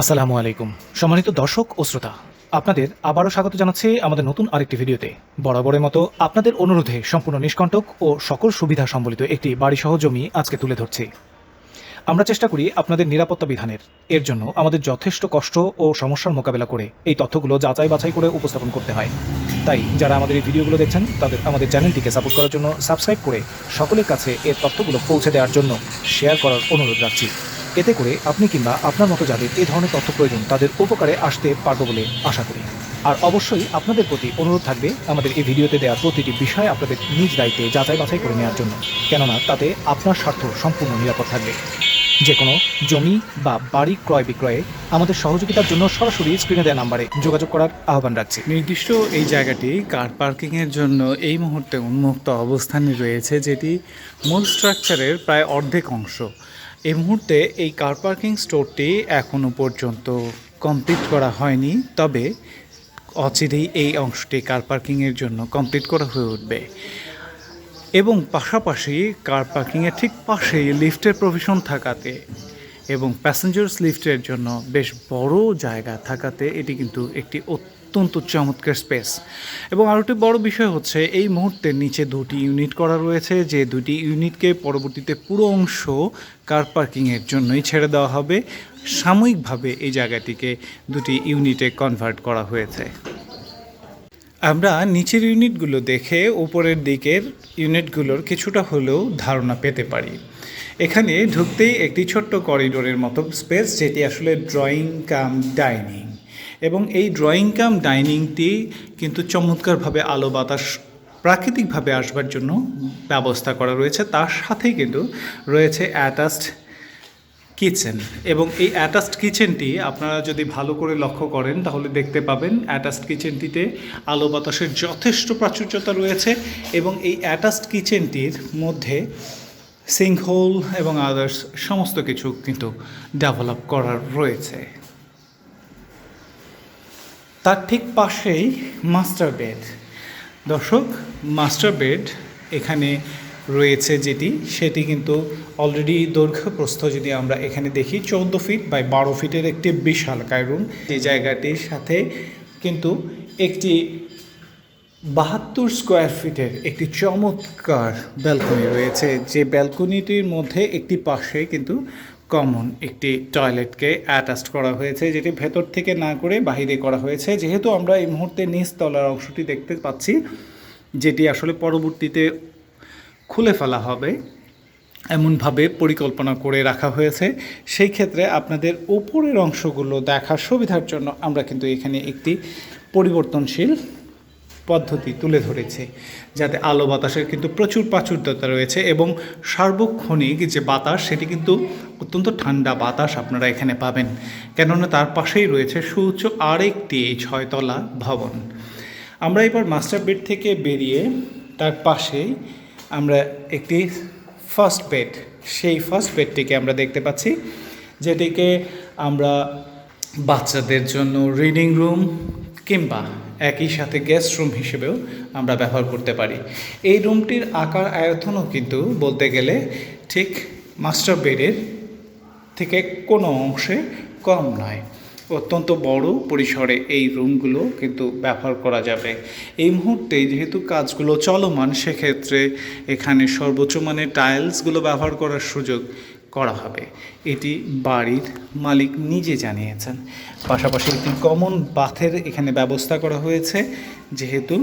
আসসালামু আলাইকুম। সম্মানিত দর্শক ও শ্রোতা, আপনাদের আবারও স্বাগত জানাচ্ছি আমাদের নতুন আরেকটি ভিডিওতে। বরাবরের মতো আপনাদের অনুরোধে সম্পূর্ণ নিষ্কণ্টক ও সকল সুবিধা সম্বলিত একটি বাড়িসহ জমি আজকে তুলে ধরছি। আমরা চেষ্টা করি আপনাদের নিরাপত্তা বিধানের। এর জন্য আমাদের যথেষ্ট কষ্ট ও সমস্যার মোকাবেলা করে এই তথ্যগুলো যাচাই বাছাই করে উপস্থাপন করতে হয়। তাই যারা আমাদের এই ভিডিওগুলো দেখছেন, তাদের আমাদের চ্যানেলটিকে সাপোর্ট করার জন্য সাবস্ক্রাইব করে সকলের কাছে এর তথ্যগুলো পৌঁছে দেওয়ার জন্য শেয়ার করার অনুরোধ রাখছি। এতে করে আপনি কিংবা আপনার মতো যাদের এ ধরনের তথ্য প্রয়োজন, তাদের উপকারে আসতে পারব বলে আশা করি। আর অবশ্যই আপনাদের প্রতি অনুরোধ থাকবে আমাদের এই ভিডিওতে দেওয়া প্রতিটি বিষয় আপনাদের নিজ দায়িত্বে যাচাই বাছাই করে নেওয়ার জন্য, কেননা তাতে আপনার স্বার্থ সম্পূর্ণ নিরাপদ থাকবে। যে কোনো জমি বা বাড়ি ক্রয় বিক্রয়ে আমাদের সহযোগিতার জন্য সরাসরি স্ক্রিনে দেওয়া নাম্বারে যোগাযোগ করার আহ্বান রাখছি। নির্দিষ্ট এই জায়গাটি কার পার্কিংয়ের জন্য এই মুহূর্তে উন্মুক্ত অবস্থানে রয়েছে, যেটি মূল স্ট্রাকচারের প্রায় অর্ধেক অংশ। এই মুহূর্তে এই কার পার্কিং স্টোরটি এখনও পর্যন্ত কমপ্লিট করা হয়নি, তবে অচিরেই এই অংশটি কার পার্কিংয়ের জন্য কমপ্লিট করা হয়ে উঠবে। এবং পাশাপাশি কার পার্কিংয়ের ঠিক পাশেই লিফটের প্রভিশন থাকাতে এবং প্যাসেঞ্জার্স লিফটের জন্য বেশ বড় জায়গা থাকাতে এটি কিন্তু একটি অত্যন্ত চমৎকার স্পেস। এবং আরও একটি বড় বিষয় হচ্ছে, এই মুহূর্তে নিচে দুটি ইউনিট করা রয়েছে, যে দুটি ইউনিটকে পরবর্তীতে পুরো অংশ কার পার্কিংয়ের জন্যই ছেড়ে দেওয়া হবে। সাময়িকভাবে এই জায়গাটিকে দুটি ইউনিটে কনভার্ট করা হয়েছে। আমরা নিচের ইউনিটগুলো দেখে উপরের দিকের ইউনিটগুলোর কিছুটা হলেও ধারণা পেতে পারি। এখানে ঢুকতেই একটি ছোট্ট করিডোরের মতো স্পেস, যেটি আসলে ড্রয়িং কাম ডাইনিং। এবং এই ড্রয়িং কাম ডাইনিংটি কিন্তু চমৎকারভাবে আলো বাতাস প্রাকৃতিকভাবে আসবার জন্য ব্যবস্থা করা রয়েছে। তার সাথেই কিন্তু রয়েছে অ্যাটাচড কিচেন এবং এই অ্যাটাচড কিচেনটি আপনারা যদি ভালো করে লক্ষ্য করেন তাহলে দেখতে পাবেন অ্যাটাচড কিচেনটিতে আলো বাতাসের যথেষ্ট প্রাচুর্যতা রয়েছে এবং এই অ্যাটাচড কিচেনটির মধ্যে সিঙ্কহোল এবং আদার্স সমস্ত কিছু কিন্তু ডেভেলপ করার রয়েছে। তার ঠিক পাশেই মাস্টার বেড। দর্শক, মাস্টার বেড এখানে রয়েছে যেটি, সেটি কিন্তু অলরেডি দৈর্ঘ্য প্রস্থ যদি আমরা এখানে দেখি, চৌদ্দ ফিট বাই বারো ফিটের একটি বিশাল রুম। যে জায়গাটির সাথে কিন্তু একটি বাহাত্তর স্কোয়ার ফিটের একটি চমৎকার ব্যালকনি রয়েছে। যে ব্যালকনিটির মধ্যে একটি পাশে কিন্তু কমন একটি টয়লেটকে অ্যাটাচড করা হয়েছে, যেটি ভেতর থেকে না করে বাহিরে করা হয়েছে। যেহেতু আমরা এই মুহূর্তে নিচতলার অংশটি দেখতে পাচ্ছি, যেটি আসলে পরবর্তীতে খুলে ফেলা হবে, এমনভাবে পরিকল্পনা করে রাখা হয়েছে। সেই ক্ষেত্রে আপনাদের উপরের অংশগুলো দেখার সুবিধার জন্য আমরা কিন্তু এখানে একটি পরিবর্তনশীল পদ্ধতি তুলে ধরেছে, যাতে আলো বাতাসের কিন্তু প্রচুর প্রাচুর্যতা রয়েছে এবং সার্বক্ষণিক যে বাতাস, সেটি কিন্তু অত্যন্ত ঠান্ডা বাতাস আপনারা এখানে পাবেন। কেননা তার পাশেই রয়েছে সুউচ্চ আরেকটি এই ছয়তলা ভবন। আমরা এবার মাস্টার বেড থেকে বেরিয়ে তার পাশেই আমরা একটি ফার্স্ট বেড, সেই ফার্স্ট বেডটিকে আমরা দেখতে পাচ্ছি, যেটিকে আমরা বাচ্চাদের জন্য রিডিং রুম কিংবা একই সাথে গেস্ট রুম হিসেবেও আমরা ব্যবহার করতে পারি। এই রুমটির আকার আয়তনও কিন্তু বলতে গেলে ঠিক মাস্টার বেডের থেকে কোনো অংশে কম নয়। অত্যন্ত বড় পরিসরে এই রুমগুলো কিন্তু ব্যবহার করা যাবে। এই মুহূর্তে যেহেতু কাজগুলো চলমান, সেক্ষেত্রে এখানে সর্বোচ্চ মানের টাইলসগুলো ব্যবহার করার সুযোগ করা হবে। এটি বাড়ির মালিক নিজে জানিয়েছেন। পাশাপাশি একটি কমন বাথের এখানে ব্যবস্থা করা হয়েছে, যেহেতু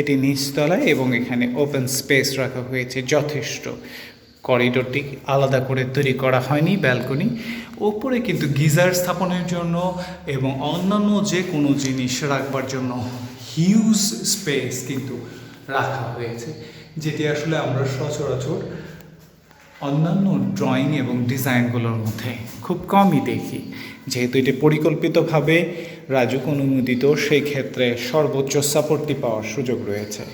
এটি নিচতলায় এবং এখানে ওপেন স্পেস রাখা হয়েছে যথেষ্ট। করিডোরটি আলাদা করে তৈরি করা হয়নি ব্যালকনি। ওপরে কিন্তু গিজার স্থাপনের জন্য এবং অন্যান্য যে কোনো জিনিস রাখবার জন্য হিউজ স্পেস কিন্তু রাখা হয়েছে, যেটি আসলে আমরা সচরাচর অন্যান্য ড্রয়িং এবং ডিজাইনগুলোর মধ্যে খুব কমই দেখি। যেহেতু এটি পরিকল্পিতভাবে রাজুক অনুমোদিত, সেই ক্ষেত্রে সর্বোচ্চ সাপোর্টটি পাওয়ার সুযোগ রয়েছে।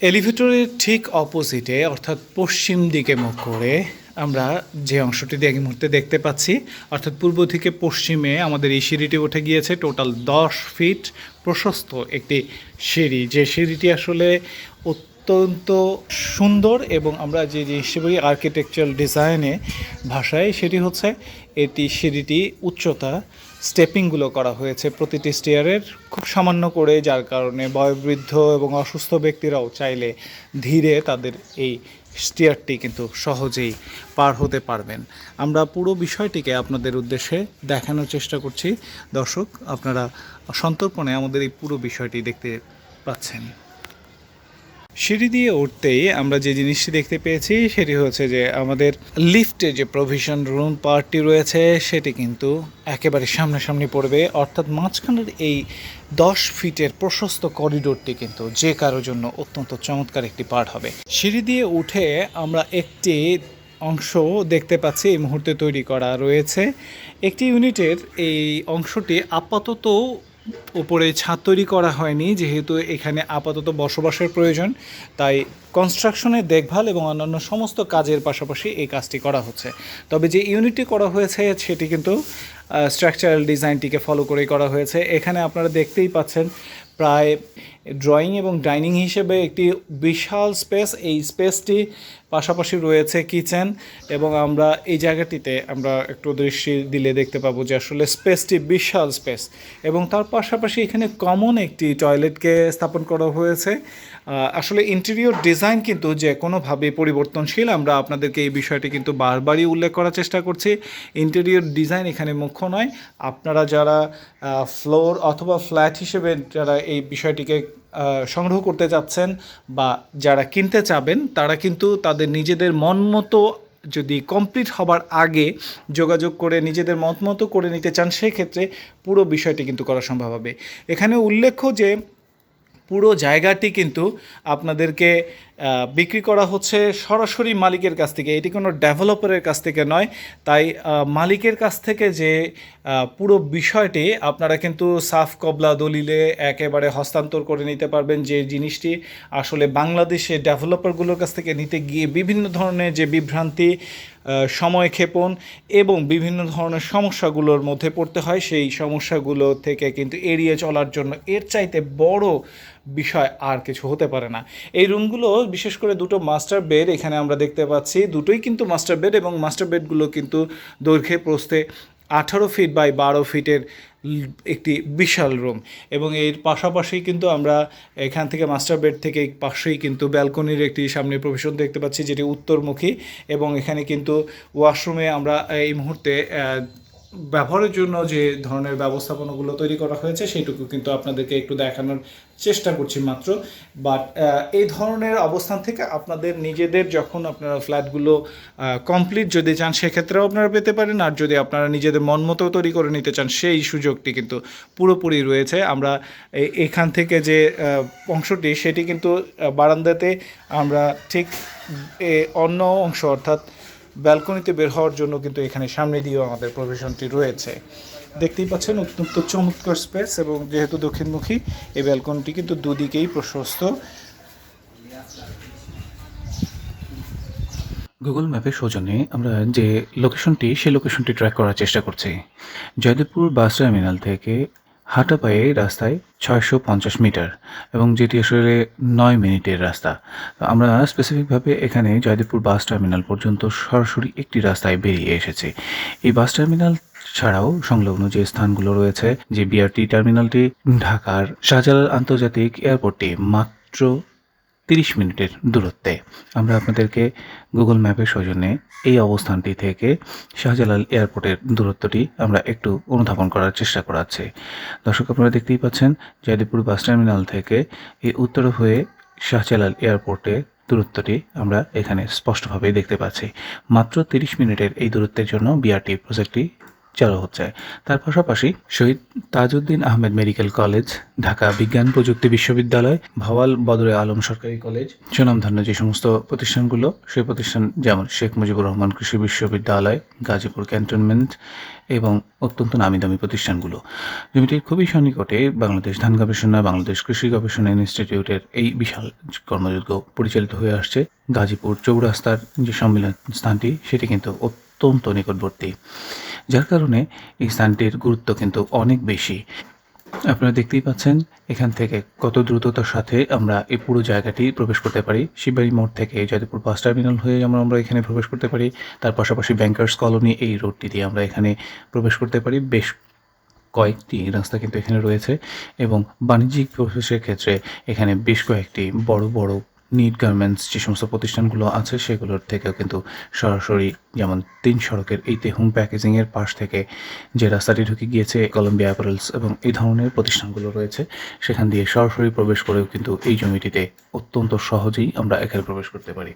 এলিভেটরের ঠিক অপোজিটে অর্থাৎ পশ্চিম দিকে মুখ করে, আমরা যে অংশটি এই মুহূর্তে দেখতে পাচ্ছি, অর্থাৎ পূর্ব থেকে পশ্চিমে আমাদের এই সিঁড়িটি উঠে গিয়েছে টোটাল দশ ফিট প্রশস্ত একটি সিঁড়ি। যে সিঁড়িটি আসলে অত্যন্ত সুন্দর এবং আমরা যে জিনিসটি বলি আর্কিটেকচারাল ডিজাইনে ভাষায়, সেটি হচ্ছে এটি সিঁড়িটি উচ্চতা স্টেপিংগুলো করা হয়েছে প্রতিটি স্টেয়ারের খুব সামান্য করে, যার কারণে বয়োবৃদ্ধ এবং অসুস্থ ব্যক্তিরাও চাইলে ধীরে তাদের এই স্টেয়ারটি কিন্তু সহজেই পার হতে পারবেন। আমরা পুরো বিষয়টিকে আপনাদের উদ্দেশ্যে দেখানোর চেষ্টা করছি। দর্শক, আপনারা সন্তর্পণে আমাদের এই পুরো বিষয়টি দেখতে পাচ্ছেন। সিঁড়ি দিয়ে উঠতেই আমরা যে জিনিসটি দেখতে পেয়েছি সেটি হচ্ছে যে আমাদের লিফটে যে প্রভিশন রুম পার্টটি রয়েছে, সেটি কিন্তু একেবারে সামনাসামনি পড়বে। অর্থাৎ মাঝখানের এই দশ ফিটের প্রশস্ত করিডোরটি কিন্তু যে কারোর জন্য অত্যন্ত চমৎকার একটি পার্ট হবে। সিঁড়ি দিয়ে উঠে আমরা একটি অংশ দেখতে পাচ্ছি এই মুহূর্তে তৈরি করা রয়েছে। একটি ইউনিটের এই অংশটি আপাতত উপরে ছাদ তৈরি করা হয়নি, যেহেতু এখানে আপাতত বসবাসের প্রয়োজন। তাই কনস্ট্রাকশনের দেখভাল এবং অন্যান্য সমস্ত কাজের পাশাপাশি এই কাজটি করা হচ্ছে। তবে যে ইউনিটটি করা হয়েছে, সেটি কিন্তু স্ট্রাকচারাল ডিজাইনটিকে ফলো করেই করা হয়েছে। এখানে আপনারা দেখতেই পাচ্ছেন, প্রায় ড্রয়িং এবং ডাইনিং হিসেবে একটি বিশাল স্পেস। এই স্পেসটি পাশাপাশি রয়েছে কিচেন এবং আমরা এই জায়গাটিতে আমরা একটু দৃষ্টি দিলে দেখতে পাবো যে আসলে স্পেসটি বিশাল স্পেস এবং তার পাশাপাশি এখানে কমন একটি টয়লেটকে স্থাপন করা হয়েছে। আসলে ইন্টেরিয়র ডিজাইন কিন্তু যে কোনোভাবে পরিবর্তনশীল, আমরা আপনাদেরকে এই বিষয়টি কিন্তু বারবারই উল্লেখ করার চেষ্টা করছি। ইন্টেরিয়র ডিজাইন এখানে মুখ্য নয়। আপনারা যারা ফ্লোর অথবা ফ্ল্যাট হিসেবে যারা এই বিষয়টিকে সংগ্রহ করতে চাচ্ছেন বা যারা কিনতে চাবেন, তারা কিন্তু তাদের নিজেদের মন মতো যদি কমপ্লিট হবার আগে যোগাযোগ করে নিজেদের মত মতো করে নিতে চান, সেক্ষেত্রে পুরো বিষয়টি কিন্তু করা সম্ভব হবে। এখানে উল্লেখ্য যে পুরো জায়গাটি কিন্তু আপনাদেরকে বিক্রি করা হচ্ছে সরাসরি মালিকের কাছ থেকে। এটি কোনো ডেভেলপারের কাছ থেকে নয়, তাই মালিকের কাছ থেকে যে পুরো বিষয়টি আপনারা কিন্তু সাফ কবলা দলিলে একেবারে হস্তান্তর করে নিতে পারবেন যে জিনিসটি আসলে বাংলাদেশে ডেভেলপারগুলোর কাছ থেকে নিতে গিয়ে বিভিন্ন ধরনের যে বিভ্রান্তি সময় ক্ষেপণ এবং বিভিন্ন ধরনের সমস্যাগুলোর মধ্যে পড়তে হয়, সেই সমস্যাগুলো থেকে কিন্তু এড়িয়ে চলার জন্য এর চাইতে বড় বিষয় আর কিছু হতে পারে না। এই রুমগুলো বিশেষ করে দুটো মাস্টার বেড এখানে আমরা দেখতে পাচ্ছি। দুটোই কিন্তু মাস্টার বেড এবং মাস্টার বেডগুলো কিন্তু দৈর্ঘ্যে প্রস্থে আঠারো ফিট বাই বারো ফিটের একটি বিশাল রুম এবং এর পাশাপাশি কিন্তু আমরা এখান থেকে মাস্টার বেড থেকে পাশেই কিন্তু ব্যালকনির একটি সামনে প্রবেশন দেখতে পাচ্ছি, যেটি উত্তরমুখী এবং এখানে কিন্তু ওয়াশরুমে আমরা এই মুহূর্তে ব্যবহারের জন্য যে ধরনের ব্যবস্থাপনাগুলো তৈরি করা হয়েছে সেইটুকু কিন্তু আপনাদেরকে একটু দেখানোর চেষ্টা করছি মাত্র। বাট এই ধরনের অবস্থান থেকে আপনাদের নিজেদের যখন আপনারা ফ্ল্যাটগুলো কমপ্লিট যদি চান, সেক্ষেত্রেও আপনারা পেতে পারেন। আর যদি আপনারা নিজেদের মন মতো তৈরি করে নিতে চান, সেই সুযোগটি কিন্তু পুরোপুরি রয়েছে। আমরা এখান থেকে যে অংশটি, সেটি কিন্তু বারান্দাতে আমরা ঠিক অন্য অংশ, অর্থাৎ ব্যালকনিতে বের হওয়ার জন্য কিন্তু এখানে সামনে দিয়েও আমাদের প্রভিশনটি রয়েছে। দেখতেই পাচ্ছেন অত্যন্ত চমৎকার স্পেস এবং যেহেতু দক্ষিণমুখী, এই ব্যালকনিটি কিন্তু দুদিকেই প্রশস্ত। গুগল ম্যাপের সৌজন্যে আমরা যে লোকেশনটি, সেই লোকেশনটি ট্র্যাক করার চেষ্টা করছি। জয়দেবপুর বাস টার্মিনাল থেকে হাঁটা পায়ে রাস্তায় ছয়শো পঞ্চাশ মিটার এবং যেটি আসলে নয় মিনিটের রাস্তা। আমরা স্পেসিফিকভাবে এখানে জয়দেবপুর বাস টার্মিনাল পর্যন্ত সরাসরি একটি রাস্তায় বেরিয়ে এসেছি। এই বাস টার্মিনাল ছাড়াও সংলগ্ন যে স্থানগুলো রয়েছে, যে বিআরটি টার্মিনালটি, ঢাকার শাহজালাল আন্তর্জাতিক এয়ারপোর্টটি, মাত্র তিরিশ মিনিটের দূরত্বে। আমরা আপনাদেরকে গুগল ম্যাপের সৌজন্যে এই অবস্থানটি থেকে শাহজালাল এয়ারপোর্টের দূরত্বটি আমরা একটু অনুধাবন করার চেষ্টা করাচ্ছি। দর্শক, আপনারা দেখতেই পাচ্ছেন জয়দেবপুর বাস টার্মিনাল থেকে এই উত্তর হয়ে শাহজালাল এয়ারপোর্টে দূরত্বটি আমরা এখানে স্পষ্টভাবেই দেখতে পাচ্ছি। মাত্র তিরিশ মিনিটের এই দূরত্বের জন্য বিআরটি প্রজেক্টটি চালু হচ্ছে। তার পাশাপাশি শহীদ তাজউদ্দিন আহমেদ মেডিকেল কলেজ, ঢাকা বিজ্ঞান প্রযুক্তি বিশ্ববিদ্যালয়, ভাওয়াল বদরে আলম সরকারি কলেজ, সুনামধন্য যে সমস্ত প্রতিষ্ঠানগুলো, সেই প্রতিষ্ঠান যেমন শেখ মুজিবুর রহমান কৃষি বিশ্ববিদ্যালয়, গাজীপুর ক্যান্টনমেন্ট এবং অত্যন্ত নামি দামি প্রতিষ্ঠানগুলো। জমিটির খুবই সন্নিকটে বাংলাদেশ ধান গবেষণা, বাংলাদেশ কৃষি গবেষণা ইনস্টিটিউটের এই বিশাল কর্মযজ্ঞ পরিচালিত হয়ে আসছে গাজীপুর চৌরাস্তার যে সম্মেলন স্থানটি, সেটি কিন্তু অত্যন্ত নিকটবর্তী। যার কারণে এই স্থানটির গুরুত্ব কিন্তু অনেক বেশি। আপনারা দেখতেই পাচ্ছেন, এখান থেকে কত দ্রুততার সাথে আমরা এই পুরো জায়গাটি প্রবেশ করতে পারি। শিববাড়ি মোড় থেকে যাদবপুর বাস টার্মিনাল হয়ে যেমন আমরা এখানে প্রবেশ করতে পারি। তার পাশাপাশি ব্যাংকার্স কলোনি এই রোডটি দিয়ে আমরা এখানে প্রবেশ করতে পারি। বেশ কয়েকটি রাস্তা কিন্তু এখানে রয়েছে এবং বাণিজ্যিক প্রবেশের ক্ষেত্রে এখানে বেশ কয়েকটি বড় বড় নিট গার্মেন্টস যে সমস্ত প্রতিষ্ঠানগুলো আছে, সেগুলোর থেকেও কিন্তু সরাসরি যেমন তিন সড়কের এই তেহুম প্যাকেজিংয়ের পাশ থেকে যে রাস্তাটি ঢুকে গিয়েছে কলম্বিয়া অ্যাপারেলস এবং এই ধরনের প্রতিষ্ঠানগুলো রয়েছে, সেখান দিয়ে সরাসরি প্রবেশ করেও কিন্তু এই জমিটিতে অত্যন্ত সহজেই আমরা এখানে প্রবেশ করতে পারি।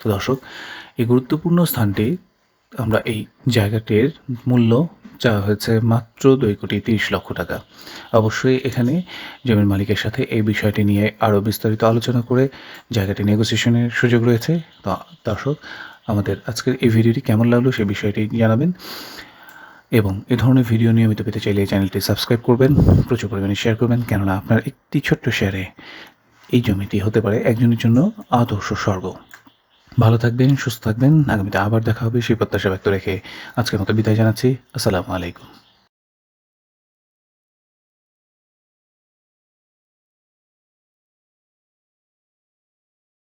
তো দর্শক, এই গুরুত্বপূর্ণ স্থানটি আমরা এই জায়গাটির মূল্য চাওয়া হয়েছে মাত্র দুই কোটি তিরিশ লক্ষ টাকা। অবশ্যই এখানে জমির মালিকের সাথে এই বিষয়টি নিয়ে আরও বিস্তারিত আলোচনা করে জায়গাটি নেগোসিয়েশনের সুযোগ রয়েছে। তো দর্শক, আমাদের আজকের এই ভিডিওটি কেমন লাগল সেই বিষয়টি জানাবেন এবং এ ধরনের ভিডিও নিয়মিত পেতে চাইলে চ্যানেলটি সাবস্ক্রাইব করবেন, প্রচুর পরিমাণে শেয়ার করবেন, কেননা আপনার একটি ছোট্ট শেয়ারে এই জমিটি হতে পারে একজনের জন্য আদর্শ স্বর্গ। ভালো থাকবেন, সুস্থ থাকবেন। আগামীতে আবার দেখা হবে, সেই প্রত্যাশা ব্যক্ত রেখে আজকের মতো বিদায় জানাচ্ছি। আসসালামু আলাইকুম।